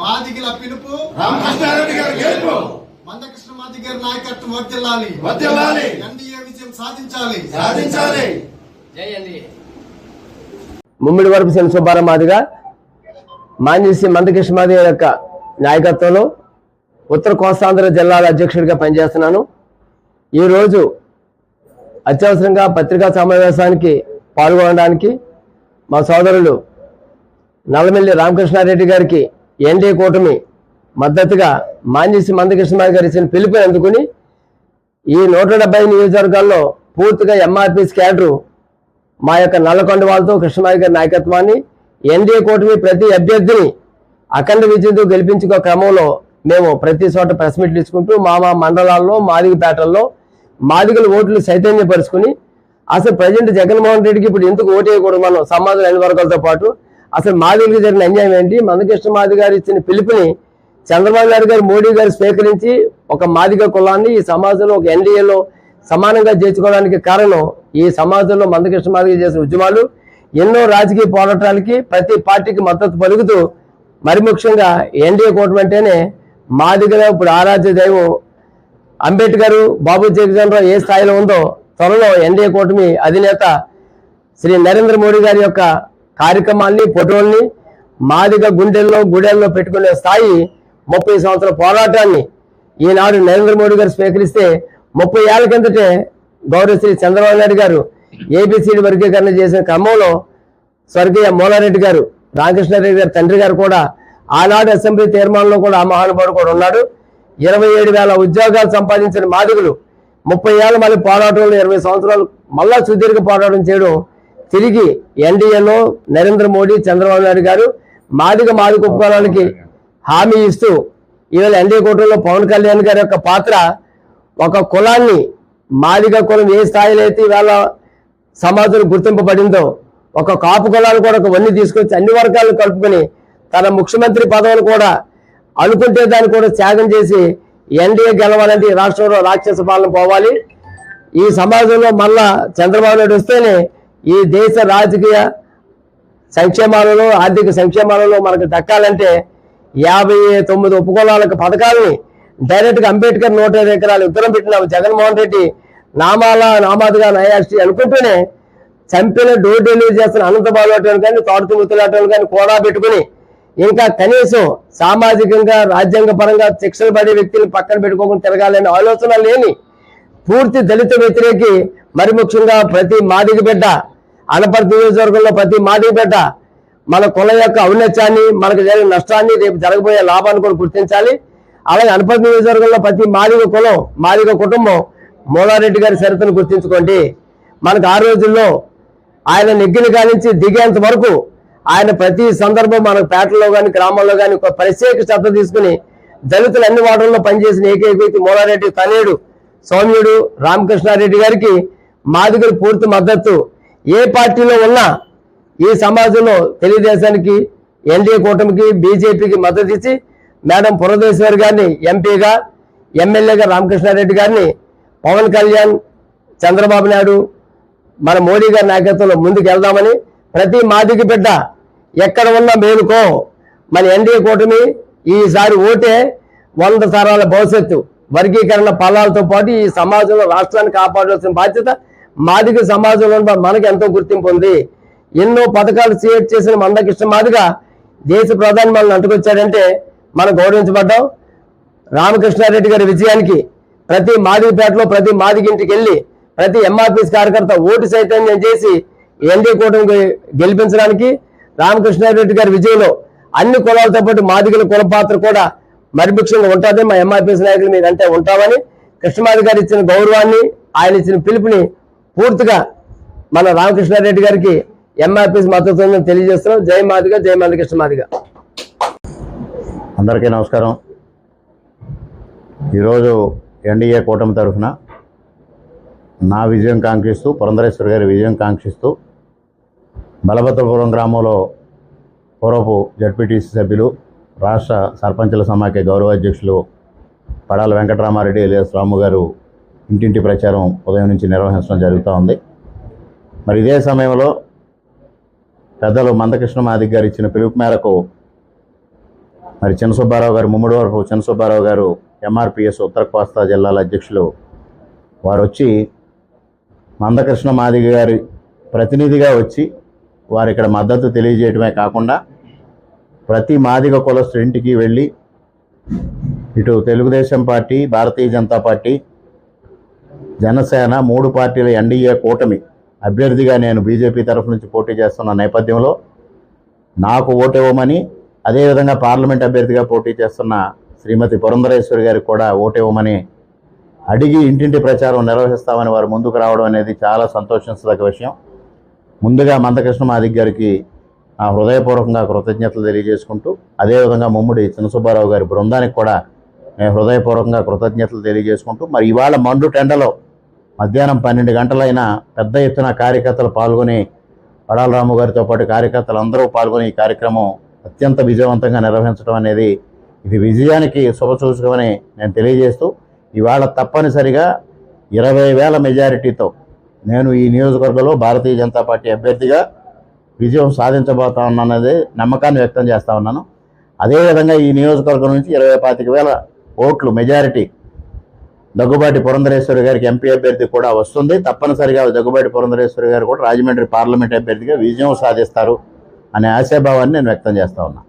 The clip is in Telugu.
మాదిగిల పిలుపు. రామకృష్ణారెడ్డి గారి గెలుపు. మందకృష్ణ మాది గారి నాయకత్వం వర్తిల్లాలి వర్ధిల్లాలి. ఎన్డీఏ విజయం సాధించాలి. సాధించాలి. జై అండి ముమ్మిడి వరపు శని సుబ్బారావు మాదిగా మాంజీసి మందకృష్ణ మాది యొక్క నాయకత్వంలో ఉత్తర కోస్తాంధ్ర జిల్లాల అధ్యక్షుడిగా పనిచేస్తున్నాను. ఈరోజు అత్యవసరంగా పత్రికా సమావేశానికి పాల్గొనడానికి మా సోదరులు నల్లమిల్లి రామకృష్ణారెడ్డి గారికి ఎన్డీఏ కూటమి మద్దతుగా మాంజీసి మందకృష్ణమారి గారు ఇచ్చిన పిలుపుని అందుకుని ఈ నూట డెబ్బై నియోజకవర్గాల్లో పూర్తిగా ఎంఆర్పీ క్యాడరు మా యొక్క నల్లకొండ వాళ్ళతో కృష్ణమాయి గారి నాయకత్వాన్ని ఎన్డీఏ కూటమి ప్రతి అభ్యర్థిని అఖండ విజయంతో గెలిపించుకో క్రమంలో మేము ప్రతి చోట ప్రెస్ మీట్లు ఇచ్చుకుంటూ మా మా మండలాల్లో మాదిగపేటల్లో మాదిగల ఓట్లు చైతన్యపరుచుకుని అసలు ప్రజెంట్ జగన్మోహన్ రెడ్డికి ఇప్పుడు ఎందుకు ఓటు వేయకూడదు మనం సమాజం అన్ని వర్గాలతో పాటు అసలు మాదిగలకు జరిగిన అన్యాయం ఏంటి? మందకృష్ణ మాది గారు ఇచ్చిన పిలుపుని చంద్రబాబు నాయుడు గారు మోడీ గారు స్వీకరించి ఒక మాదిగ కులాన్ని ఈ సమాజంలో ఒక ఎన్డీఏలో సమానంగా చేర్చుకోవడానికి కారణం ఈ సమాజంలో మందకృష్ణ మాదిగ చేసిన ఉద్యమాలు. ఎన్నో రాజకీయ పోరాటాలకి ప్రతి పార్టీకి మద్దతు పలుకుతూ మరి ముఖ్యంగా ఎన్డీఏ కూటమి అంటేనే మాదిగలో ఇప్పుడు ఆరాధ్య దైవం అంబేద్కర్ బాబు జగజనరావు ఏ స్థాయిలో ఉందో త్వరలో ఎన్డీఏ కూటమి అధినేత శ్రీ నరేంద్ర మోడీ గారి యొక్క కార్యక్రమాల్ని ఫోటోల్ని మాదిగ గుండెల్లో గుడెల్లో పెట్టుకునే స్థాయి ముప్పై సంవత్సరాల పోరాటాన్ని ఈనాడు నరేంద్ర మోడీ గారు స్వీకరిస్తే ముప్పై ఏళ్ళ కిందటే గౌరవశ్రీ చంద్రబాబు నాయుడు గారు ఏబిసిడి వర్గీకరణ చేసిన క్రమంలో స్వర్గీయ మూలారెడ్డి గారు రామకృష్ణారెడ్డి గారి తండ్రి గారు కూడా ఆనాడు అసెంబ్లీ తీర్మానంలో కూడా ఆ మహానుభావుడు కూడా ఉన్నాడు. ఇరవై ఏడు వేల ఉద్యోగాలు సంపాదించిన మాదిగులు ముప్పై ఏళ్ళ మళ్ళీ పోరాటంలో ఇరవై సంవత్సరాలు మళ్ళా సుదీర్ఘ పోరాటం చేయడం తిరిగి ఎన్డీఏలో నరేంద్ర మోడీ చంద్రబాబు నాయుడు గారు మాదిగ మాదిగ ఉపకులానికి హామీ ఇస్తూ ఈవేళ ఎన్డీఏ కూటమిలో పవన్ కళ్యాణ్ గారి యొక్క పాత్ర ఒక కులాన్ని మాదిగ కులం ఏ స్థాయిలో అయితే ఇవాళ సమాజంలో గుర్తింపబడిందో ఒక కాపు కులాన్ని కూడా ఒక వన్ని తీసుకొచ్చి అన్ని వర్గాలను కలుపుకొని తన ముఖ్యమంత్రి పదవిని కూడా అనుకుంటే దాన్ని కూడా త్యాగం చేసి ఎన్డీఏ గెలవాలంటే రాష్ట్రంలో రాక్షస పాలన పోవాలి. ఈ సమాజంలో మళ్ళా చంద్రబాబు నాయుడు వస్తేనే ఈ దేశ రాజకీయ సంక్షేమాలలో ఆర్థిక సంక్షేమాలలో మనకు దక్కాలంటే యాభై తొమ్మిది ఉపకులాలకు పథకాలని డైరెక్ట్గా అంబేద్కర్ నూట ఐదు ఎకరాలు ఉత్తరం పెట్టిన జగన్మోహన్ రెడ్డి నామాల నామాదిగా నయాశ్రీ అనుకుంటూనే చంపిన డోర్ డెలివరీ చేస్తున్న అనంత బాలోటం కానీ తోడుతు ముత్తులాటం కానీ కూడా పెట్టుకుని ఇంకా కనీసం సామాజికంగా రాజ్యాంగ పరంగా శిక్షలు పడే వ్యక్తులు పక్కన పెట్టుకోకుండా తిరగాలనే ఆలోచన లేని పూర్తి దళిత వ్యతిరేకి మరి ముఖ్యంగా ప్రతి మాదిగ బిడ్డ అనపర్తి నియోజకవర్గంలో ప్రతి మాదిగ మన కులం యొక్క ఔన్నత్యాన్ని మనకు జరిగిన నష్టాన్ని రేపు జరగబోయే లాభాన్ని కూడా గుర్తించాలి. అలాగే అనపర్తి నియోజకవర్గంలో ప్రతి మాదిగ కులం మాదిగ కుటుంబం మూలారెడ్డి గారి చరిత్రను గుర్తించుకోండి. మనకు ఆ రోజుల్లో ఆయన నెగ్గిన కానించి దిగేంత వరకు ఆయన ప్రతి సందర్భం మన పేటలో కానీ గ్రామంలో కానీ ఒక ప్రత్యేక శ్రద్ధ తీసుకుని దళితులు అన్ని వాటల్లో పనిచేసిన ఏకైక వ్యక్తి మూలారెడ్డి తనేడు సౌమ్యుడు రామకృష్ణారెడ్డి గారికి మాదిగలు పూర్తి మద్దతు ఏ పార్టీలో ఉన్నా ఈ సమాజంలో తెలుగుదేశానికి ఎన్డీఏ కూటమికి బీజేపీకి మద్దతు ఇచ్చి మేడం పురదేశ్వరి గారిని ఎంపీగా ఎమ్మెల్యేగా రామకృష్ణారెడ్డి గారిని పవన్ కళ్యాణ్ చంద్రబాబు నాయుడు మన మోడీ గారి నాయకత్వంలో ముందుకు వెళ్దామని ప్రతి మాదిగ బిడ్డ ఎక్కడ ఉన్నా మేలుకో. మన ఎన్డీఏ కూటమి ఈసారి ఓటే వంద తరాల భవిష్యత్తు. వర్గీకరణ ఫలాలతో పాటు ఈ సమాజంలో రాష్ట్రాన్ని కాపాడాల్సిన బాధ్యత మాదిగ సమాజంలో మనకు ఎంతో గుర్తింపు ఉంది. ఎన్నో పథకాలు క్రియేట్ చేసిన మందకృష్ణ మాదిగ దేశ ప్రధాని మనల్ని అంటుకొచ్చాడంటే మనం గౌరవించబడ్డాం. రామకృష్ణారెడ్డి గారి విజయానికి ప్రతి మాదిగపేటలో ప్రతి మాదిగింటికి వెళ్ళి ప్రతి ఎంఆర్పీస్ కార్యకర్త ఓటు చైతన్యం చేసి ఎన్డీ కూటమికి గెలిపించడానికి రామకృష్ణారెడ్డి గారి విజయంలో అన్ని కులాలతో పాటు మాదిగల కుల పాత్ర కూడా మరిభిక్షంగా ఉంటుంది మా ఎంఆర్పీఎస్ నాయకులు మీరు అంటే ఉంటామని కృష్ణమాది గారు ఇచ్చిన గౌరవాన్ని ఆయన ఇచ్చిన పిలుపుని పూర్తిగా మన రామకృష్ణారెడ్డి గారికి ఎంఆర్పీస్ మద్దతు తెలియజేస్తున్నాం. జై మాదిగా జై మల్లికృష్ణ మాదిగ. అందరికీ నమస్కారం. ఈరోజు ఎన్డీఏ కూటమి తరఫున నా విజయం కాంక్షిస్తూ పురంధరేశ్వరి గారి విజయం కాంక్షిస్తూ బలభద్రపురం గ్రామంలో పూర్వపు జడ్పీటీసీ సభ్యులు రాష్ట్ర సర్పంచుల సమాఖ్య గౌరవ అధ్యక్షులు పడాల వెంకటరామారెడ్డి ఎలియాస్ రాము గారు ఇంటింటి ప్రచారం ఉదయం నుంచి నిర్వహించడం జరుగుతూ ఉంది. మరి ఇదే సమయంలో పెద్దలు మందకృష్ణ మాదిక్ గారు ఇచ్చిన పిలుపు మేరకు మరి చిన్నసుబ్బారావు గారు ముమ్మడి వరపు చిన్నసుబ్బారావు గారు ఎంఆర్పిఎస్ ఉత్తర కోస్తా జిల్లాల అధ్యక్షులు వారు వచ్చి మందకృష్ణ మాదిగ గారి ప్రతినిధిగా వచ్చి వారు ఇక్కడ మద్దతు తెలియజేయటమే కాకుండా ప్రతి మాదిగ కులస్తు ఇంటికి వెళ్ళి ఇటు తెలుగుదేశం పార్టీ భారతీయ జనతా పార్టీ జనసేన మూడు పార్టీల ఎన్డీఏ కూటమి అభ్యర్థిగా నేను బీజేపీ తరఫు నుంచి పోటీ చేస్తున్న నేపథ్యంలో నాకు ఓటు ఇవ్వమని అదేవిధంగా పార్లమెంట్ అభ్యర్థిగా పోటీ చేస్తున్న శ్రీమతి పురంధరేశ్వరి గారికి కూడా ఓటు ఇవ్వమని అడిగి ఇంటింటి ప్రచారం నిర్వహిస్తామని వారు ముందుకు రావడం అనేది చాలా సంతోషించదగ్గ విషయం. ముందుగా మందకృష్ణ మాదిక్ గారికి నా హృదయపూర్వకంగా కృతజ్ఞతలు తెలియజేసుకుంటూ అదేవిధంగా ముమ్ముడి చిన్నసుబ్బారావు గారి బృందానికి కూడా నేను హృదయపూర్వకంగా కృతజ్ఞతలు తెలియజేసుకుంటూ మరి ఇవాళ మండు టెండలో మధ్యాహ్నం పన్నెండు గంటలైనా పెద్ద ఎత్తున కార్యకర్తలు పాల్గొని పడాలరాము గారితో పాటు కార్యకర్తలు అందరూ పాల్గొని ఈ కార్యక్రమం అత్యంత విజయవంతంగా నిర్వహించడం అనేది ఇది విజయానికి శుభసూచకమని నేను తెలియజేస్తూ ఇవాళ తప్పనిసరిగా ఇరవై వేల మెజారిటీతో నేను ఈ నియోజకవర్గంలో భారతీయ జనతా పార్టీ అభ్యర్థిగా విజయం సాధించబోతా ఉన్నానది నమ్మకాన్ని వ్యక్తం చేస్తా ఉన్నాను. అదేవిధంగా ఈ నియోజకవర్గం నుంచి ఇరవై పాతిక వేల ఓట్లు మెజారిటీ దగ్గుబాటి పురంధరేశ్వరి గారికి ఎంపీ అభ్యర్థి కూడా వస్తుంది. తప్పనిసరిగా దగ్గుబాటి పురంధరేశ్వరి గారు కూడా రాజమండ్రి పార్లమెంట్ అభ్యర్థిగా విజయం సాధిస్తారు అనే ఆశాభావాన్ని నేను వ్యక్తం చేస్తా ఉన్నా.